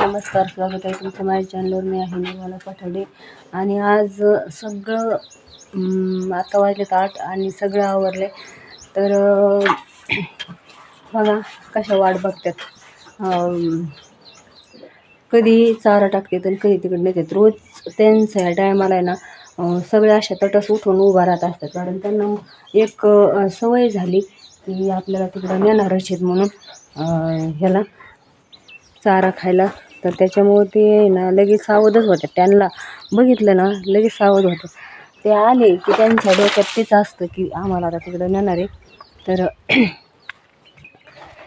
नमस्कार स्वागत आहे तुमचं माझ्या चॅनलवर मी आहे निर्मला पठाडे. आणि आज सगळं आता वाजलेत आठ आणि सगळं आवरले तर बघा कशा वाट बघतात. कधी चारा टाकतात आणि कधी तिकडे नेतात रोज त्यांच्या ह्या टायमाला आहे ना सगळ्या सगळे अशा तटस उठून उभा राहत असतात. कारण त्यांना एक सवय झाली की आपल्याला तिकडं नेणारच आहेत म्हणून ह्याला चारा खायला तर त्याच्यामुळं ते ना लगेच सावधच होतात त्यांना बघितलं ना लगेच सावध होतं. ते आले की त्यांच्या डोक्यात तेच असतं की आम्हाला आता तिकडं नेणार आहे. तर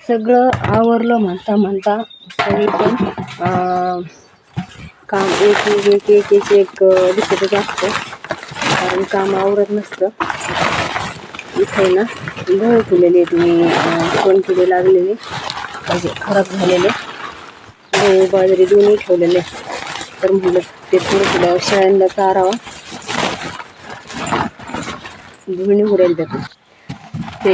सगळं आवरलं म्हणता म्हणता तरी पण काम एक एक एक एक एक एक दिसतच असतं. कारण काम आवरत नसतं. इथे ना गहू केलेले आहेत मी सोनकिडे लागलेले. म्हणजे खराब झालेले. गहू बाजरी दोन्ही ठेवलेले. तर म्हटलं ते थोडं थोडं शेळ्यांना चारावा. दोन्ही उडेल त्यात ते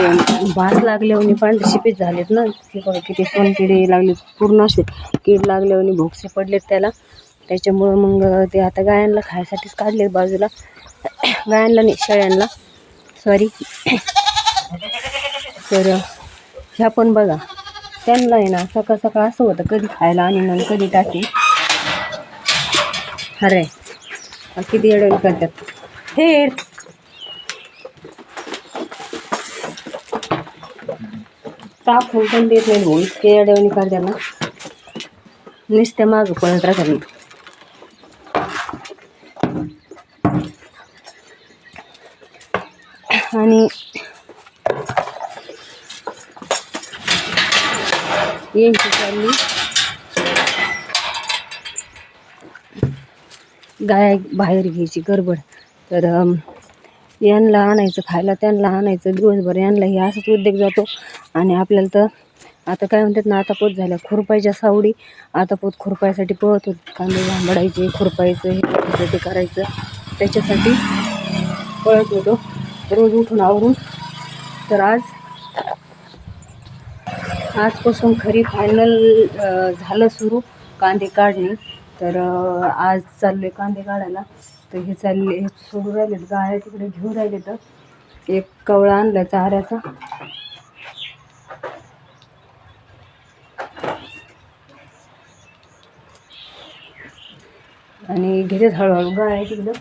भात लागल्यावर पांढरे शिपीत झालेत ना. ते बघा किती सोनकिडे लागले पूर्ण असे कीड लागल्यावर भोगसे पडलेत त्याला. त्याच्यामुळं मग ते आता गायांना खायसाठीच काढले बाजूला. गायांना नाही शेळ्यांना. सॉरी तर ह्या पण बघा. त्यांना आहे ना सकाळ सकाळ असं होतं कधी खायला आणि मग कधी टाकी. अरे किती अडवण करतात. हे टाकून पण देत नाही भाऊ इतके अडवणी करतात ना. नुसते मागं पळत राहतात आणि यांची चालली गाय बाहेर घ्यायची गडबड. तर अम, यांना आणायचं खायला त्यांना आणायचं दिवसभर. यांना हे असंच उद्योग जातो. आणि आपल्याला तर आता काय म्हणतात ना आता पोत झाल्या खुरपायच्या सावडी आता पोत खुरपायसाठी पळत होत. कांदे भांबडायचे खुरपायचं हे ते करायचं. त्याच्यासाठी पळत होतो. रोज उठून आवरून. तर आज आजपासून खरी फायनल झालं सुरू कांदे काढणे. तर आज चाललो आहे कांदे काढायला. तर हे चालले हे सोडून राहिलेत गाळ्या तिकडे घेऊन राहिले तर एक कवळा आणला चाऱ्याचा. आणि घेतात हळूहळू गाळ्या तिकडं.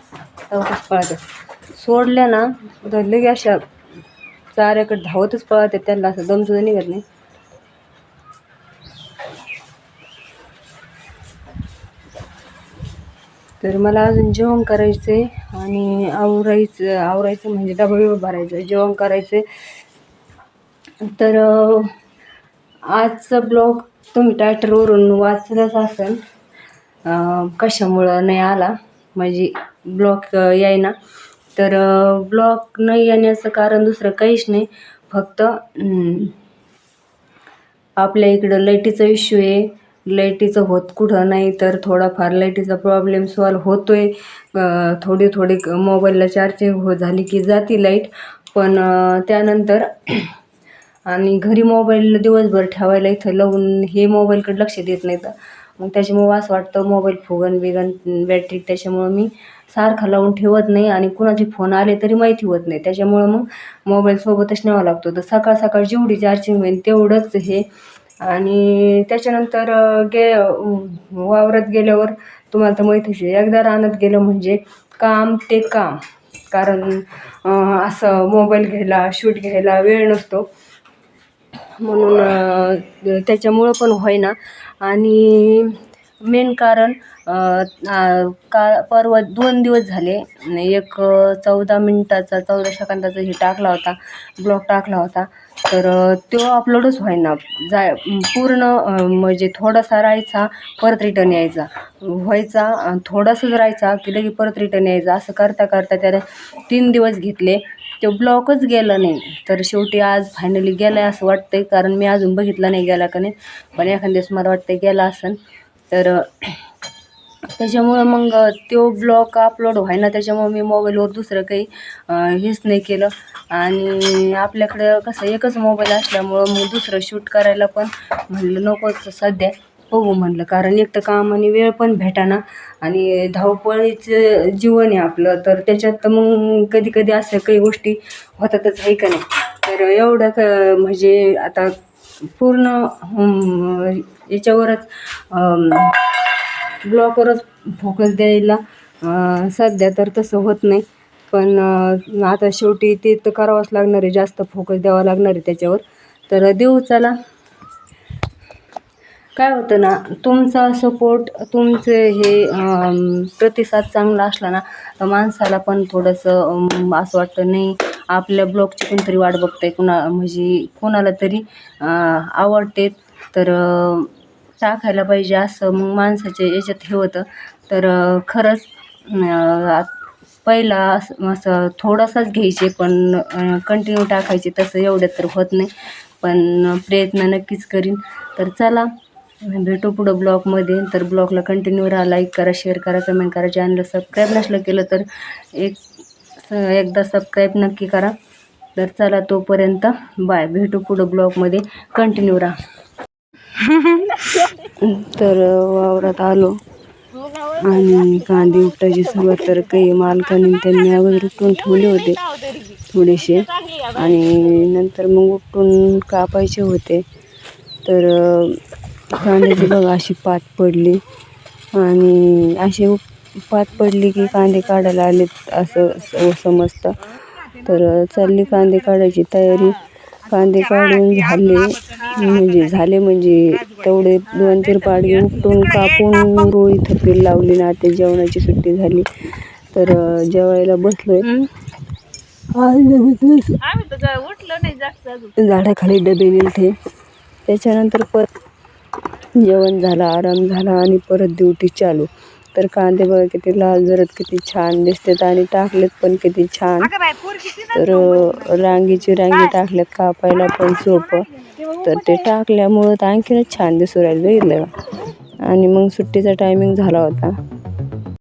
धावतच पळतात सोडल्या ना तर लगे अशा चाऱ्याकडे धावतच पळतात त्यांना असं दम निघत नाही. तर मला अजून जेवण करायचं आहे आणि आवरायचं आवरायचं म्हणजे डबा बिबा भरायचं जेवण करायचं आहे तर आजचं आजचा ब्लॉग तुम्ही टायटलवरून वाचलंच असेल. कशामुळं नाही आला. म्हणजे ब्लॉक यायना. तर ब्लॉक न येण्याचं कारण दुसरं काहीच नाही. फक्त आपल्या इकडं लाईटीचा इश्यू आहे. लाईटीचं होत कुठं नाही तर थोडाफार लाईटीचा प्रॉब्लेम सॉल्व होतो आहे थोडी थोडी मोबाईलला चार्जिंग हो झाली की जाती लाइट. पण त्यानंतर आणि घरी मोबाईल दिवसभर ठेवायला इथं लावून हे मोबाईलकडे लक्ष देत नाही तर मग त्याच्यामुळं असं वाटतं मोबाईल फुगन बिगन बॅटरी त्याच्यामुळं मी सारखा लावून ठेवत नाही आणि कुणाचे फोन आले तरी माहिती होत नाही. त्याच्यामुळं मग मोबाईलसोबतच न्यावा लागतो तर सकाळ सकाळ जेवढी चार्जिंग होईल तेवढंच हे आणि त्याच्यानंतर गे वावरत वावरात गेल्यावर तुम्हाला तर माहितीच आहे एकदा रानात गेलं म्हणजे काम ते काम. कारण असं मोबाईल घ्यायला शूट घ्यायला वेळ नसतो. म्हणून त्याच्यामुळं पण होईना. आणि मेन कारण का परवा दोन दिवस झाले एक चौदा मिनटाचा चौदा सेकंदाचा हे टाकला होता ब्लॉग टाकला होता. तर तो अपलोडच व्हायना जाय पूर्ण म्हणजे थोडासा राहायचा परत रिटर्न यायचा. व्हायचा थोडासाच राहायचा की लगे परत रिटर्न यायचा. असं करता करता त्याला तीन दिवस घेतले. तो ब्लॉकच गेला नाही. तर शेवटी आज फायनली गेला आहे असं वाटतंय. कारण मी अजून बघितला नाही गेला का नाही. पण एखाद्या दिवस मला वाटतं गेला असेल तर त्याच्यामुळं मग तो ब्लॉग अपलोड व्हायना त्याच्यामुळं मी मोबाईलवर दुसरं काही हेच नाही केलं. आणि आपल्याकडं कसं एकच मोबाईल असल्यामुळं मग दुसरं शूट करायला पण म्हणलं नकोच सध्या. बघू म्हणलं कारण एक तर आणि वेळ पण भेटाना. आणि धावपळीचं जीवन आहे आपलं. तर त्याच्यात मग कधी कधी असं काही गोष्टी होतातच आहे का नाही? तर एवढं क म्हणजे आता पूर्ण याच्यावरच ब्लॉकवरच फोकस द्यायला सध्या तर तसं होत नाही. पण आता शेवटी ते तर करावंच लागणार आहे जास्त फोकस द्यावा लागणार आहे त्याच्यावर. तर देऊ चला. काय होतं ना तुमचा सपोर्ट तुमचे हे प्रतिसाद चांगला असला ना तर माणसाला पण थोडंसं असं वाटतं नाही आपल्या ब्लॉगची कोणतरी वाट बघताय कुणा म्हणजे कोणाला तरी आवडते. तर टाकायला पाहिजे असं मग माणसाच्या याच्यात हे होतं. तर खरंच पहिला असं असं थोडासाच घ्यायचे पण कंटिन्यू टाकायचे तसं एवढ्यात तर होत नाही. पण प्रयत्न नक्कीच करीन. तर चला भेटू पुढं ब्लॉगमध्ये तर ब्लॉगला कंटिन्यू राहा लाईक करा शेअर करा कमेंट करा. चॅनलला सबस्क्राईब नसलं केलं तर एक एकदा सबस्क्राईब नक्की करा. तर चला तोपर्यंत बाय भेटू पुढं ब्लॉगमध्ये कंटिन्यू राहा. तर वावरात आलो. आणि कांदे उपटायची सुरुवात तर काही मालकाने त्यांनी अगोदर उपटून ठेवले होते थोडेसे. आणि नंतर मग उपटून कापायचे होते. तर अं, कांद्याची बघा अशी पात पडली. आणि अशी उप- पात पडली की कांदे काढायला आलेत असं स- समजतं. तर चालली कांदे काढायची तयारी. कांदे काढून झाले. म्हणजे झाले म्हणजे तेवढे दोन तीन पाडगे उपटून कापून रोळी थपील लावली ना ते जेवणाची सुट्टी झाली. तर जेवायला बसलोय. झाडाखाली डबे नेलते त्याच्यानंतर परत जेवण झालं आराम झाला आणि परत ड्युटी चालू. तर कांदे बघा किती लाल जरत किती छान दिसतात आणि टाकलेत पण किती छान. तर रांगीची रांगी टाकल्यात कापायला पण सोपं. तर ते टाकल्यामुळं तर आणखीनच छान दिसू राहिलं बघितलं आणि मग सुट्टीचा टायमिंग झाला होता.